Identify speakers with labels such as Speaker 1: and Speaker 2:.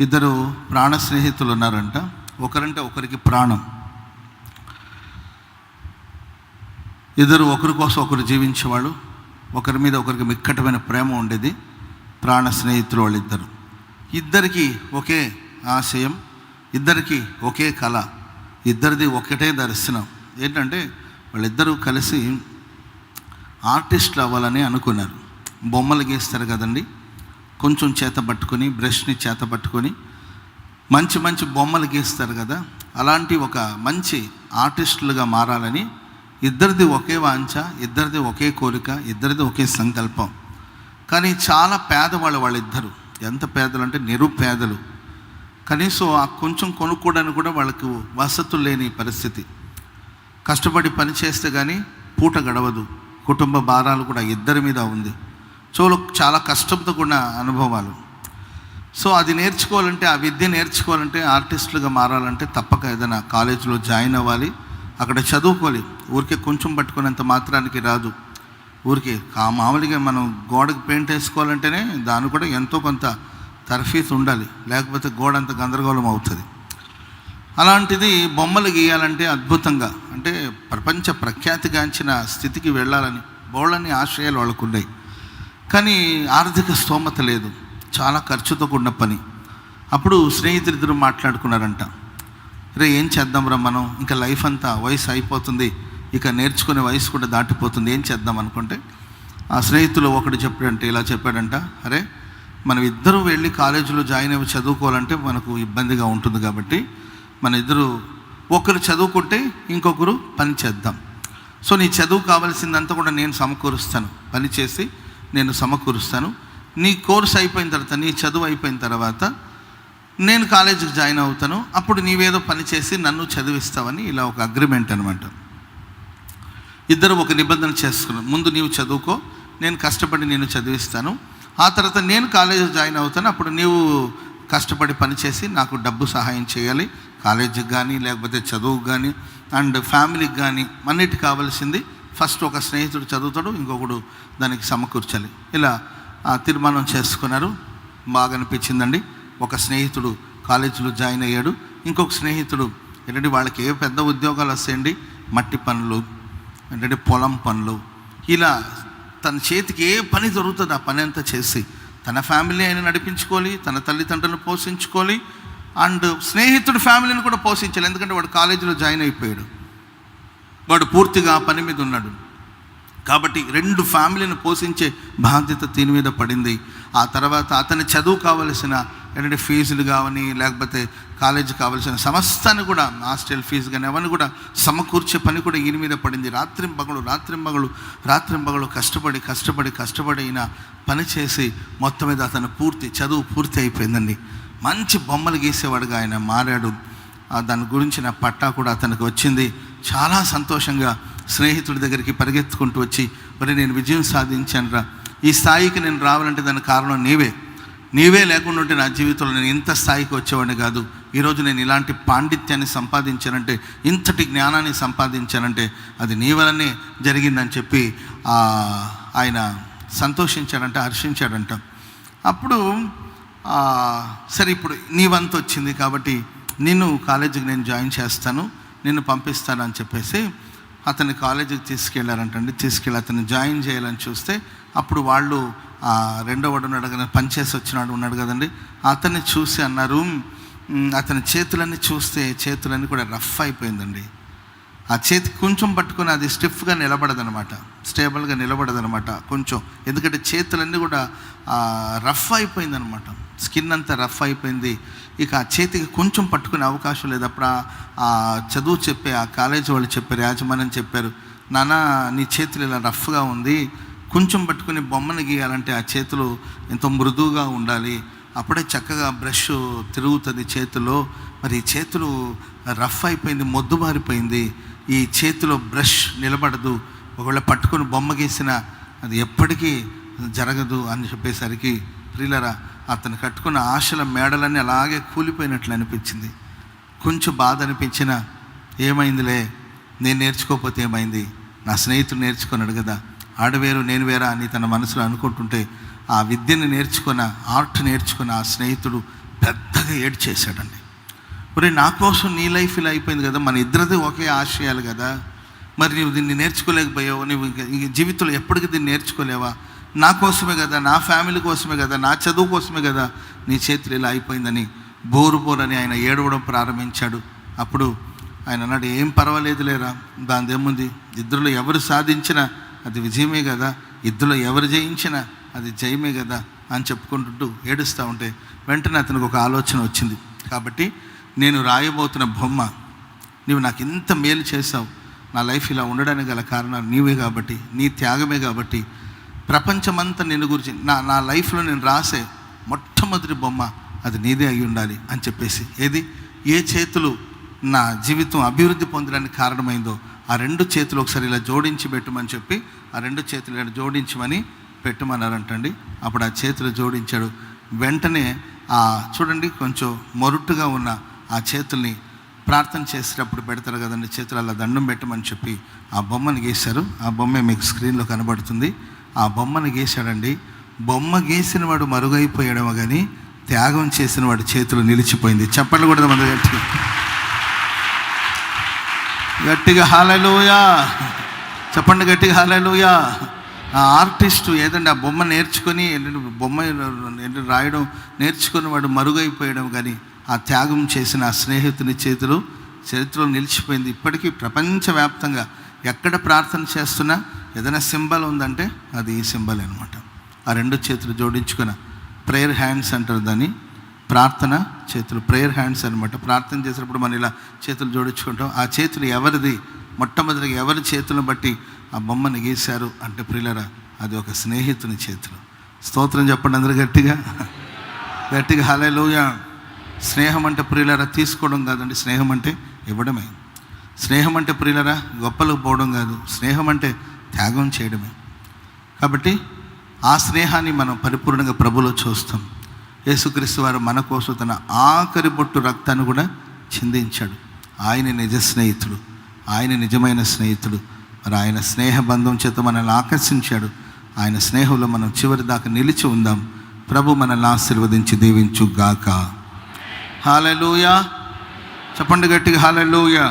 Speaker 1: ఇద్దరు ప్రాణ స్నేహితులు ఉన్నారంట ఒకరంటే ఒకరికి ప్రాణం. ఇద్దరు ఒకరి కోసం ఒకరు జీవించేవాళ్ళు. ఒకరి మీద ఒకరికి మిక్కటమైన ప్రేమ ఉండేది. ప్రాణ స్నేహితులు వాళ్ళిద్దరు. ఇద్దరికి ఒకే ఆశయం ఇద్దరికి ఒకే కళ ఇద్దరిది ఒకటే దర్శనం. ఏంటంటే వాళ్ళిద్దరూ కలిసి ఆర్టిస్టులు అవ్వాలని అనుకున్నారు. బొమ్మలు గీస్తారు కదండి. కొంచెం చేత పట్టుకొని బ్రష్ని చేత పట్టుకొని మంచి మంచి బొమ్మలు గీస్తారు కదా. అలాంటి ఒక మంచి ఆర్టిస్టులుగా మారాలని ఇద్దరిది ఒకే వాంఛ ఇద్దరిది ఒకే కోరిక ఇద్దరిది ఒకే సంకల్పం. కానీ చాలా పేదవాళ్ళు వాళ్ళిద్దరు. ఎంత పేదలు అంటే నిరుపేదలు. కనీసం ఆ కొంచెం కొనుక్కోవడానికి కూడా వాళ్ళకు వసతులు లేని పరిస్థితి. కష్టపడి పని చేస్తే కానీ పూట గడవదు. కుటుంబ భారాలు కూడా ఇద్దరి మీద ఉంది. సో చాలా కష్టంతో కూడిన అనుభవాలు. సో అది నేర్చుకోవాలంటే ఆ విద్య నేర్చుకోవాలంటే ఆర్టిస్టులుగా మారాలంటే తప్పక ఏదైనా కాలేజీలో జాయిన్ అవ్వాలి. అక్కడ చదువుకోవాలి. ఊరికే కొంచెం పట్టుకునేంత మాత్రానికి రాదు. ఊరికే ఆ మామూలుగా మనం గోడకు పెయింట్ వేసుకోవాలంటేనే దాని కూడా ఎంతో కొంత తర్ఫీస్ ఉండాలి. లేకపోతే గోడ అంత గందరగోళం అవుతుంది. అలాంటిది బొమ్మలు గీయాలంటే అద్భుతంగా అంటే ప్రపంచ ప్రఖ్యాతిగాంచిన స్థితికి వెళ్ళాలని బోళ్ళని ఆశయాలు వాళ్ళకు ఉన్నాయి. కానీ ఆర్థిక స్తోమత లేదు. చాలా ఖర్చుతో కూడిన పని. అప్పుడు స్నేహితులిద్దరు మాట్లాడుకున్నారంట. రే ఏం చేద్దాంరా మనం? ఇంకా లైఫ్ అంతా వయసు అయిపోతుంది. ఇక నేర్చుకునే వయసు కూడా దాటిపోతుంది. ఏం చేద్దాం అనుకుంటే? ఆ స్నేహితులు ఒకడు చెప్పాడంటే ఇలా చెప్పాడంట అరే మనం ఇద్దరు వెళ్ళి కాలేజీలో జాయిన్ అయ్యి చదువుకోవాలంటే మనకు ఇబ్బందిగా ఉంటుంది కాబట్టి మన ఇద్దరు ఒకరు చదువుకుంటే ఇంకొకరు పని చేద్దాం. సో నీ చదువు కావాల్సిందంతా కూడా నేను సమకూరుస్తాను. పని చేసి నేను సమకూరుస్తాను. నీ కోర్స్ అయిపోయిన తర్వాత నీ చదువు అయిపోయిన తర్వాత నేను కాలేజీకి జాయిన్ అవుతాను. అప్పుడు నీవేదో పని చేసి నన్ను చదివిస్తావని ఇలా ఒక అగ్రిమెంట్ అనమాట ఇద్దరు ఒక నిబంధన చేసుకున్నాం ముందు నీవు చదువుకో నేను కష్టపడి నేను చదివిస్తాను. ఆ తర్వాత నేను కాలేజీకి జాయిన్ అవుతాను. అప్పుడు నీవు కష్టపడి పనిచేసి నాకు డబ్బు సహాయం చేయాలి. కాలేజీకి కానీ లేకపోతే చదువుకు కానీ అండ్ ఫ్యామిలీకి కానీ అన్నిటి కావాల్సింది ఫస్ట్ ఒక స్నేహితుడు చదువుతాడు ఇంకొకడు దానికి సమకూర్చాలి. ఇలా ఆ తీర్మానం చేసుకున్నారు. బాగా అనిపించిందండి ఒక స్నేహితుడు కాలేజీలో జాయిన్ అయ్యాడు. ఇంకొక స్నేహితుడు ఏంటంటే వాళ్ళకి ఏ పెద్ద ఉద్యోగాలు వస్తాయండి? మట్టి పనులు ఏంటంటే పొలం పనులు. ఇలా తన చేతికి ఏ పని దొరుకుతుంది ఆ పని అంతా చేసి తన ఫ్యామిలీ అయినా నడిపించుకోవాలి తన తల్లిదండ్రులను పోషించుకోవాలి అండ్ స్నేహితుడు ఫ్యామిలీని కూడా పోషించాలి. ఎందుకంటే వాడు కాలేజీలో జాయిన్ అయిపోయాడు. వాడు పూర్తిగా ఆ పని మీద ఉన్నాడు. కాబట్టి రెండు ఫ్యామిలీని పోషించే బాధ్యత దీని మీద పడింది. ఆ తర్వాత అతని చదువు కావలసిన ఏంటంటే ఫీజులు కావని లేకపోతే కాలేజీ కావలసిన సమస్తాన్ని కూడా హాస్టల్ ఫీజు కానీ అవన్నీ కూడా సమకూర్చే పని కూడా ఈయన మీద పడింది. రాత్రింబగలు రాత్రింబగలు రాత్రింబగలు కష్టపడి కష్టపడి కష్టపడి ఈయన పని చేసి మొత్తం మీద అతను పూర్తి చదువు పూర్తి అయిపోయిందండి. మంచి బొమ్మలు గీసేవాడుగా ఆయన మారాడు. దాని గురించిన పట్టా కూడా అతనికి వచ్చింది. చాలా సంతోషంగా స్నేహితుడి దగ్గరికి పరిగెత్తుకుంటూ వచ్చి మరి నేను విజయం సాధించానురా ఈ స్థాయికి నేను రావాలంటే దానికి కారణం నీవే. నీవే లేకుండా ఉంటే నా జీవితంలో నేను ఇంత స్థాయికి వచ్చేవాడిని కాదు. ఈరోజు నేను ఇలాంటి పాండిత్యాన్ని సంపాదించానంటే ఇంతటి జ్ఞానాన్ని సంపాదించానంటే అది నీ వలనే జరిగిందని చెప్పి ఆయన సంతోషించాడంట హర్షించాడంట. అప్పుడు సరే ఇప్పుడు నీ వంతు వచ్చింది కాబట్టి నిన్ను కాలేజీకి నేను జాయిన్ చేస్తాను నిన్ను పంపిస్తాను అని చెప్పేసి అతన్ని కాలేజీకి తీసుకెళ్ళారంటండి తీసుకెళ్ళి అతన్ని జాయిన్ చేయాలని చూస్తే అప్పుడు వాళ్ళు రెండో వాడు ఉన్నాడు కదా పనిచేసి వచ్చినాడు ఉన్నాడు కదండి. అతన్ని చూసి అన్నారు అతని చేతులన్నీ చూస్తే చేతులన్నీ కూడా రఫ్ అయిపోయిందండి. ఆ చేతి కొంచెం పట్టుకొని అది స్టిఫ్గా నిలబడదనమాట. స్టేబుల్గా నిలబడదనమాట కొంచెం. ఎందుకంటే చేతులన్నీ కూడా రఫ్ అయిపోయిందనమాట. స్కిన్ అంతా రఫ్ అయిపోయింది. ఇక ఆ చేతికి కొంచెం పట్టుకునే అవకాశం లేదు. అప్పుడు ఆ- చదువు చెప్పే ఆ కాలేజీ వాళ్ళు చెప్పారు యాజమాన్యం చెప్పారు నాన్న నీ చేతులు ఇలా రఫ్గా ఉంది. కొంచెం పట్టుకుని బొమ్మను గీయాలంటే ఆ చేతులు ఎంతో మృదువుగా ఉండాలి. అప్పుడే చక్కగా బ్రష్ తిరుగుతుంది చేతిలో మరి ఈ చేతులు రఫ్ అయిపోయింది మొద్దుబారిపోయింది ఈ చేతిలో బ్రష్ నిలబడదు ఒకవేళ పట్టుకొని బొమ్మ గీసిన అది ఎప్పటికీ జరగదు అని చెప్పేసరికి ప్రియులరా అతను కట్టుకున్న ఆశల మేడలన్నీ అలాగే కూలిపోయినట్లు అనిపించింది. కొంచెం బాధ అనిపించిన ఏమైందిలే నేను నేర్చుకోకపోతే ఏమైంది? నా స్నేహితుడు నేర్చుకున్నాడు కదా ఆడవేరు నేను వేరా అని తన మనసులో అనుకుంటుంటే ఆ విద్యను నేర్చుకున్న ఆర్ట్ నేర్చుకున్న ఆ స్నేహితుడు పెద్దగా ఏడ్ చేశాడండి మరి నా కోసం నీ లైఫ్ ఇలా అయిపోయింది కదా మన ఇద్దరిది ఒకే ఆశయాలు కదా. మరి నువ్వు దీన్ని నేర్చుకోలేకపోయావు? నువ్వు ఇంక జీవితంలో ఎప్పటికీ దీన్ని నేర్చుకోలేవా? నా కోసమే కదా నా ఫ్యామిలీ కోసమే కదా నా చదువు కోసమే కదా నీ చేతులు ఇలా అయిపోయిందని బోరు బోరని ఆయన ఏడవడం ప్రారంభించాడు. అప్పుడు ఆయన అన్నాడు ఏం పర్వాలేదు లేరా దాని ఏముంది ఇద్దరులో ఎవరు సాధించినా అది విజయమే కదా ఇద్దరులో ఎవరు జయించినా అది జయమే కదా అని చెప్పుకుంటుంటూ ఏడుస్తూ ఉంటే వెంటనే అతనికి ఒక ఆలోచన వచ్చింది. కాబట్టి నేను రాయబోతున్న బొమ్మ నీవు నాకు ఇంత మేలు చేసావు నా లైఫ్ ఇలా ఉండడానికి గల కారణాలు నీవే కాబట్టి నీ త్యాగమే కాబట్టి ప్రపంచమంతా నిన్ను గురించి నా నా లైఫ్లో నేను రాసే మొట్టమొదటి బొమ్మ అది నీదే అయి ఉండాలి అని చెప్పేసి. ఏది? ఏ చేతులు నా జీవితం అభివృద్ధి పొందడానికి కారణమైందో ఆ రెండు చేతులు ఒకసారి ఇలా జోడించి పెట్టమని చెప్పి ఆ రెండు చేతులు ఇలా జోడించమని పెట్టమన్నారంటండి. అప్పుడు ఆ చేతులు జోడించాడు. వెంటనే ఆ చూడండి కొంచెం మొరుట్టుగా ఉన్న ఆ చేతుల్ని ప్రార్థన చేసేటప్పుడు పెడతారు కదండి చేతులు అలా దండం పెట్టమని చెప్పి ఆ బొమ్మను గీశారు. ఆ బొమ్మ మీకు స్క్రీన్లో కనబడుతుంది. ఆ బొమ్మను గీశాడండి. బొమ్మ గీసిన వాడు మరుగైపోయాడేమో కానీ త్యాగం చేసిన వాడి చేతులు నిలిచిపోయింది. చెప్పండి కూడా మన గట్టిగా. గట్టిగా హాలలోయా. చెప్పండి గట్టిగా హాలలోయా. ఆ ఆర్టిస్టు ఏదండి ఆ బొమ్మ నేర్చుకొని బొమ్మ రాయడం నేర్చుకుని వాడు మరుగైపోయడం కానీ ఆ త్యాగం చేసిన ఆ స్నేహితుని చేతులు చరిత్రలో నిలిచిపోయింది. ఇప్పటికీ ప్రపంచవ్యాప్తంగా ఎక్కడ ప్రార్థన చేస్తున్నా ఏదైనా సింబల్ ఉందంటే అది ఈ సింబల్ అనమాట ఆ రెండు చేతులు జోడించుకున్న ప్రేయర్ హ్యాండ్స్ అంటారు దాన్ని. ప్రార్థన చేతులు ప్రేయర్ హ్యాండ్స్ అనమాట ప్రార్థన చేసినప్పుడు మనం ఇలా చేతులు జోడించుకుంటాం. ఆ చేతులు ఎవరిది? మొట్టమొదటిగా ఎవరి చేతులను బట్టి ఆ బొమ్మను గీశారు అంటే ప్రియులరా అది ఒక స్నేహితుని చేతులు. స్తోత్రం చెప్పండి అందరు గట్టిగా. గట్టిగా హాలేలోయ స్నేహం అంటే ప్రియులరా తీసుకోవడం కాదండి. స్నేహం అంటే ఇవ్వడమే. స్నేహం అంటే ప్రియులరా గొప్పలకు పోవడం కాదు. స్నేహం అంటే త్యాగం చేయడమే. కాబట్టి ఆ స్నేహాన్ని మనం పరిపూర్ణంగా ప్రభులో చూస్తాం. యేసుక్రీస్తు వారు మన కోసం తన ఆఖరి బొట్టు రక్తాన్ని కూడా చిందించాడు. ఆయన నిజ స్నేహితుడు. ఆయన నిజమైన స్నేహితుడు. మరి ఆయన స్నేహ బంధం చేత మనల్ని ఆకర్షించాడు. ఆయన స్నేహంలో మనం చివరి దాకా నిలిచి ఉందాం. ప్రభు మనల్ని ఆశీర్వదించి దీవించు గాక హాలూయా చెప్పండి గట్టిగా హాలూయా